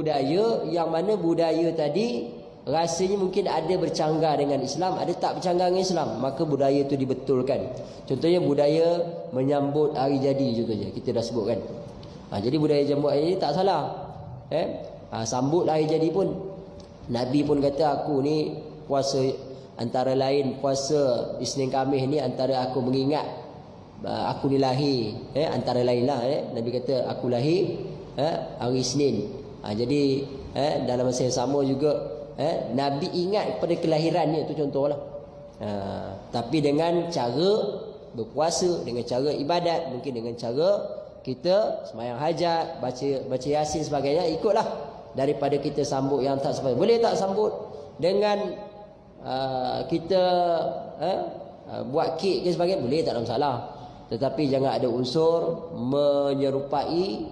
budaya yang mana budaya tadi rasanya mungkin ada bercanggah dengan Islam, ada tak bercanggah dengan Islam, maka budaya itu dibetulkan. Contohnya budaya menyambut hari jadi contohnya kita dah sebutkan. Ha, jadi budaya jambut hari tak salah. Eh? Ha, sambut hari jadi pun Nabi pun kata aku ni puasa antara lain puasa Isnin Khamis ni antara aku mengingat uh, aku ni lahir eh antara lain lah eh Nabi kata aku lahir eh hari Isnin. Ha, jadi eh dalam masa yang sama juga eh Nabi ingat pada kelahirannya tu contohlah. Ha, tapi dengan cara berpuasa dengan cara ibadat mungkin dengan cara kita semayang hajat baca baca yasin sebagainya ikutlah. Daripada kita sambut yang tak sebab boleh tak sambut? Dengan uh, kita uh, uh, buat kek ke sebagainya boleh tak ada masalah. Tetapi jangan ada unsur menyerupai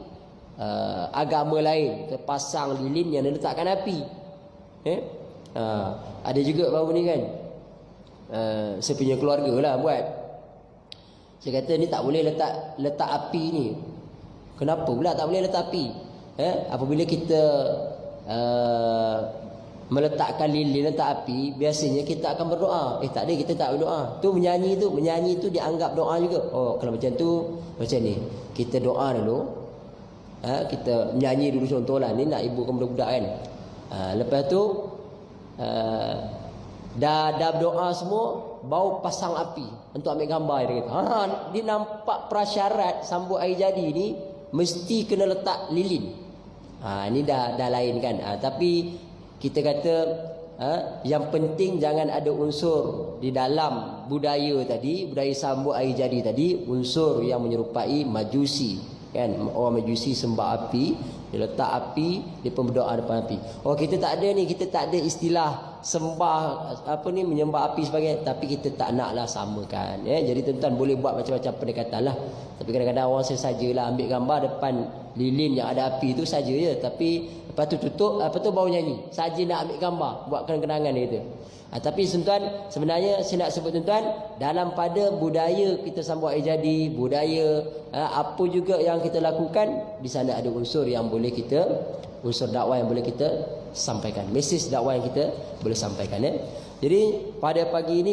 uh, agama lain terpasang lilin yang diletakkan api. Eh? Uh, ada juga baru ni kan? Uh, saya punya keluarga lah buat. Saya kata ni tak boleh letak letak api ni. Kenapa pula tak boleh letak api? Eh? Apabila kita uh, meletakkan lilin letak api biasanya kita akan berdoa. Eh tak ada kita tak berdoa. Tu menyanyi tu menyanyi tu dianggap doa juga. Oh kalau macam tu macam ni. Kita doa dulu ha, kita menyanyi dulu contohlah. Ni nak ibu budak-budak kan. Ha, lepas tu uh, dah dah berdoa semua bau pasang api untuk ambil gambar. Dia kata ha dia nampak prasyarat sambut air jadi ni mesti kena letak lilin. Ha ni dah dah lain kan. Ha, tapi kita kata ha, yang penting jangan ada unsur di dalam budaya tadi budaya sambut air jadi tadi unsur yang menyerupai majusi kan? Orang majusi sembah api dia letak api dia pun berdoa depan api. Oh kita tak ada ni kita tak ada istilah sembah apa ni menyembah api sebagai tapi kita tak naklah samakan ya jadi tuan-tuan boleh buat macam-macam pendekatan lah. Tapi kadang-kadang orang sesajalah ambil gambar depan lilin yang ada api tu saja ya tapi lepas tu tutup apa tu baru nyanyi. Saja nak ambil gambar buat kenangan dia kata Ha, tapi tuan sebenarnya saya nak sebut tuan dalam pada budaya kita sambut air jadi, budaya ha, apa juga yang kita lakukan di sana ada unsur yang boleh kita unsur dakwah yang boleh kita sampaikan. Mesej dakwah yang kita boleh sampaikan ya. Jadi pada pagi ini